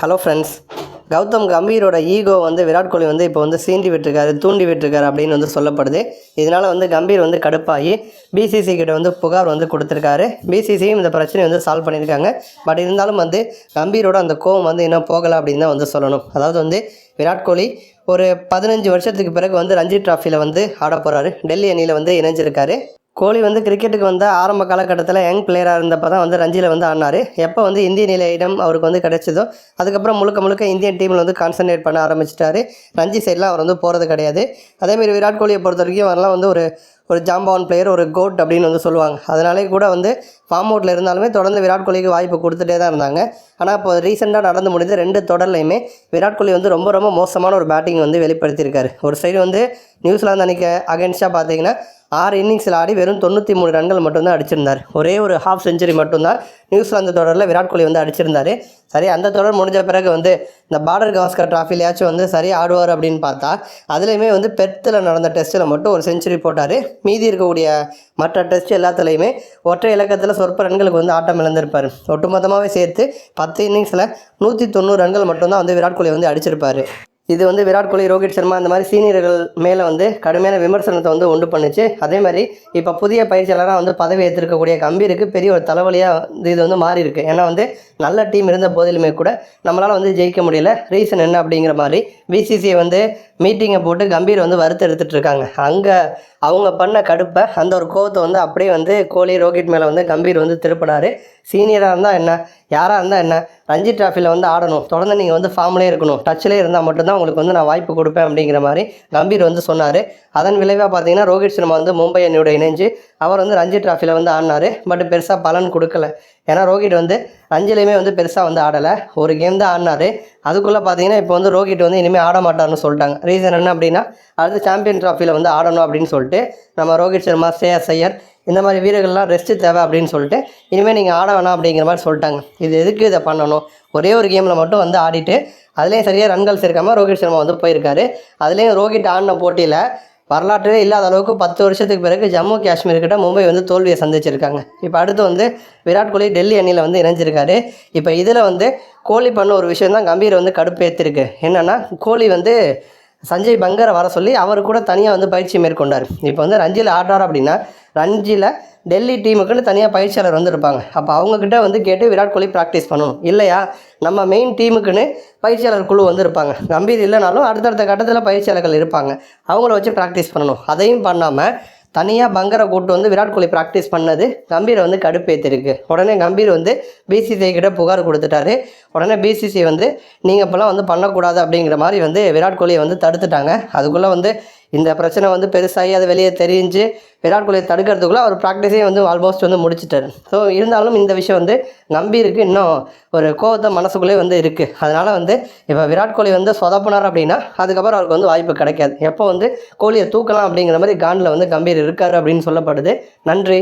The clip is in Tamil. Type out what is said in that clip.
ஹலோ ஃப்ரெண்ட்ஸ் கௌதம் கம்பீரோட ஈகோ வந்து விராட் கோலி வந்து இப்போ வந்து சீண்டி விட்டுருக்காரு தூண்டி விட்டுருக்காரு அப்படின்னு வந்து சொல்லப்படுது. இதனால் வந்து கம்பீர் வந்து கடுப்பாகி பிசிசி கிட்ட வந்து புகார் வந்து கொடுத்துருக்காரு. பிசிசியும் இந்த பிரச்சனையை வந்து சால்வ் பண்ணியிருக்காங்க. பட் இருந்தாலும் வந்து கம்பீரோட அந்த கோவம் வந்து இன்னும் போகலை அப்படின்னு தான் வந்து சொல்லணும். அதாவது வந்து விராட் கோலி ஒரு பதினஞ்சு வருஷத்துக்கு பிறகு வந்து ரஞ்சி ட்ராஃபியில் வந்து ஆட போகிறாரு டெல்லி அணியில் வந்து இணைஞ்சிருக்காரு. கோலி வந்து கிரிக்கெட்டுக்கு வந்த ஆரம்ப காலகட்டத்தில் யங் பிளேயராக இருந்தப்போ தான் வந்து ரஞ்சியில் வந்து ஆடினார். எப்போ வந்து இந்திய நிலையிடம் அவருக்கு வந்து கிடைச்சதோ அதுக்கப்புறம் முழுக்க முழுக்க இந்தியன் டீமில் வந்து கான்சன்ட்ரேட் பண்ண ஆரம்பிச்சிட்டாரு. ரஞ்சி சைட்லாம் அவர் வந்து போகிறது கிடையாது. அதேமாரி விராட் கோலியை பொறுத்த வரைக்கும் அவரெலாம் வந்து ஒரு ஒரு ஜாம்பவான் பிளேயர் ஒரு கோட் அப்படின்னு வந்து சொல்லுவாங்க. அதனாலே கூட வந்து ஃபார்ம் அவுட்டில் இருந்தாலுமே தொடர்ந்து விராட் கோலிக்கு வாய்ப்பு கொடுத்துட்டே தான் இருந்தாங்க. ஆனால் இப்போ ரீசெண்டாக நடந்து முடிந்த ரெண்டு தொடர்லையுமே விராட் கோலி வந்து ரொம்ப ரொம்ப மோசமான ஒரு பேட்டிங் வந்து வெளிப்படுத்தியிருக்காரு. ஒரு சைடு வந்து நியூசிலாந்து அன்றைக்கி அகேன்ஸ்டாக பார்த்தீங்கன்னா ஆறு இன்னிங்ஸில் ஆடி வெறும் தொண்ணூற்றி மூணு ரன்கள் மட்டும்தான் அடிச்சிருந்தார். ஒரே ஒரு ஹாஃப் செஞ்சுரி மட்டும்தான் நியூசிலாந்து தொடரில் விராட் கோலி வந்து அடிச்சிருந்தார். சரி அந்த தொடர் முடிஞ்ச பிறகு வந்து இந்த பார்டர் கவாஸ்கர் ட்ராஃபிலையாச்சும் வந்து சரியாக ஆடுவார் அப்படின்னு பார்த்தா அதுலேயுமே வந்து பெர்த்தில் நடந்த டெஸ்ட்டில் மட்டும் ஒரு செஞ்சுரி போட்டார். மீதி இருக்கக்கூடிய மற்ற டெஸ்ட் எல்லாத்துலேயுமே ஒற்றை இலக்கத்தில் சொற்ப ரன்களுக்கு வந்து ஆட்டம் இழந்திருப்பார். ஒட்டுமொத்தமாகவே சேர்த்து பத்து இன்னிங்ஸில் நூற்றி தொண்ணூறு ரன்கள் மட்டும்தான் வந்து விராட் கோலி வந்து அடிச்சிருப்பார். இது வந்து விராட் கோலி ரோஹித் சர்மா அந்த மாதிரி சீனியர்கள் மேலே வந்து கடுமையான விமர்சனத்தை வந்து உண்டு பண்ணுச்சு. அதே மாதிரி இப்போ புதிய பயிற்சியாளராக வந்து பதவி ஏற்றிருக்கக்கூடிய கம்பீருக்கு பெரிய ஒரு தலைவலியாக இது வந்து மாறி இருக்கு ஏன்னா வந்து நல்ல டீம் இருந்த போதிலுமே கூட நம்மளால் வந்து ஜெயிக்க முடியல. ரீசன் என்ன அப்படிங்கிற மாதிரி பிசிசிஐ வந்து மீட்டிங்கை போட்டு கம்பீர் வந்து வறுத்து எடுத்துகிட்டு இருக்காங்க. அங்கே அவங்க பண்ண கடுப்பை அந்த ஒரு கோவத்தை வந்து அப்படியே வந்து கோலி ரோஹித் மேலே வந்து கம்பீர் வந்து திருப்பினார். சீனியராக இருந்தால் என்ன யாராக இருந்தால் என்ன ரஞ்சி டிராஃபியில் வந்து ஆடணும். தொடர்ந்து நீங்கள் வந்து ஃபார்ம்லேயே இருக்கணும். டச்சிலே இருந்தால் மட்டும்தான் உங்களுக்கு வந்து நான் வாய்ப்பு கொடுப்பேன் அப்படிங்கிற மாதிரி கம்பீர் வந்து சொன்னார். அதன் விளைவாக பார்த்தீங்கன்னா ரோஹித் சர்மா வந்து மும்பை அணியோட இணைஞ்சு அவர் வந்து ரஞ்சி டிராஃபியில் வந்து ஆடினார். பட் பெருசாக பலன் கொடுக்கல. ஏன்னா ரோஹித் வந்து அஞ்சலியுமே வந்து பெருசாக வந்து ஆடலை. ஒரு கேம் தான் ஆடினார். அதுக்குள்ளே பார்த்தீங்கன்னா இப்போ வந்து ரோஹித் வந்து இனிமேல் ஆட மாட்டார்னு சொல்லிட்டாங்க. ரீசன் என்ன அப்படின்னா அடுத்து சாம்பியன் ட்ராஃபியில் வந்து ஆடணும் அப்படின்னு சொல்லிட்டு நம்ம ரோஹித் சர்மா ஸ்ரேயஸ் ஐயர் இந்த மாதிரி வீரர்கள்லாம் ரெஸ்ட்டு தேவை அப்படின்னு சொல்லிட்டு இனிமேல் நீங்கள் ஆட வேணாம் அப்படிங்கிற மாதிரி சொல்லிட்டாங்க. இது எதுக்கு இதை பண்ணணும்? ஒரே ஒரு கேமில் மட்டும் வந்து ஆடிட்டு அதுலேயும் சரியாக ரன்கள் சேர்க்காமல் ரோஹித் சர்மா வந்து போயிருக்காரு. அதுலேயும் ரோஹித் ஆடின போட்டியில் வரலாற்றே இல்லாத அளவுக்கு பத்து வருஷத்துக்கு பிறகு ஜம்மு காஷ்மீர் கிட்ட மும்பை வந்து தோல்வியை சந்திச்சிருக்காங்க. இப்போ அடுத்து வந்து விராட் கோலி டெல்லி அணியில் வந்து இணைஞ்சிருக்காரு. இப்போ இதில் வந்து கோலி பண்ண ஒரு விஷயம் தான் கம்பீர் வந்து கடுப்பேற்றிருக்கு என்னென்னா கோலி வந்து சஞ்சய் பங்கரை வர சொல்லி அவர் கூட தனியாக வந்து பயிற்சி மேற்கொண்டார். இப்போ வந்து ரஞ்சியில் ஆடுறார் அப்படின்னா ரஞ்சியில் டெல்லி டீமுக்குன்னு தனியாக பயிற்சியாளர் வந்திருப்பாங்க. அப்போ அவங்கக்கிட்ட வந்து கேட்டு விராட் கோலி ப்ராக்டிஸ் பண்ணணும். இல்லையா? நம்ம மெயின் டீமுக்குன்னு பயிற்சியாளர் குழு வந்து இருப்பாங்க இல்லைனாலும் அடுத்தடுத்த கட்டத்தில் பயிற்சியாளர்கள் இருப்பாங்க. அவங்கள வச்சு ப்ராக்டிஸ் பண்ணணும். அதையும் பண்ணாமல் தனியாக பங்கரை கூட்டு வந்து விராட் கோலி ப்ராக்டிஸ் பண்ணது. கம்பீரை வந்து கடுப்பேற்றிருக்கு உடனே கம்பீர் வந்து பிசிசிஐ கிட்ட புகார் கொடுத்துட்டாரு. உடனே பிசிசிஐ வந்து நீங்கள் இப்போலாம் வந்து பண்ணக்கூடாது அப்படிங்கிற மாதிரி வந்து விராட் கோலியை வந்து தடுத்துட்டாங்க. அதுக்குள்ளே வந்து இந்த பிரச்சனை வந்து பெருசாகி அது வெளியே தெரிஞ்சு விராட் கோலியை தடுக்கிறதுக்குள்ளே அவர் ப்ராக்டிஸே வந்து ஆல்மோஸ்ட் வந்து முடிச்சிட்டார். ஸோ இருந்தாலும் இந்த விஷயம் வந்து நம்பியிருக்கு இன்னும் ஒரு கோவத்தை மனசுக்குள்ளே வந்து இருக்குது அதனால் வந்து இப்போ விராட் கோலி வந்து சொதப்பினார் அப்படின்னா அதுக்கப்புறம் அவருக்கு வந்து வாய்ப்பு கிடைக்காது. எப்போ வந்து கோலியை தூக்கலாம் அப்படிங்கிற மாதிரி காண்டில் வந்து கம்பீர் இருக்கார் அப்படின்னு சொல்லப்படுது. நன்றி.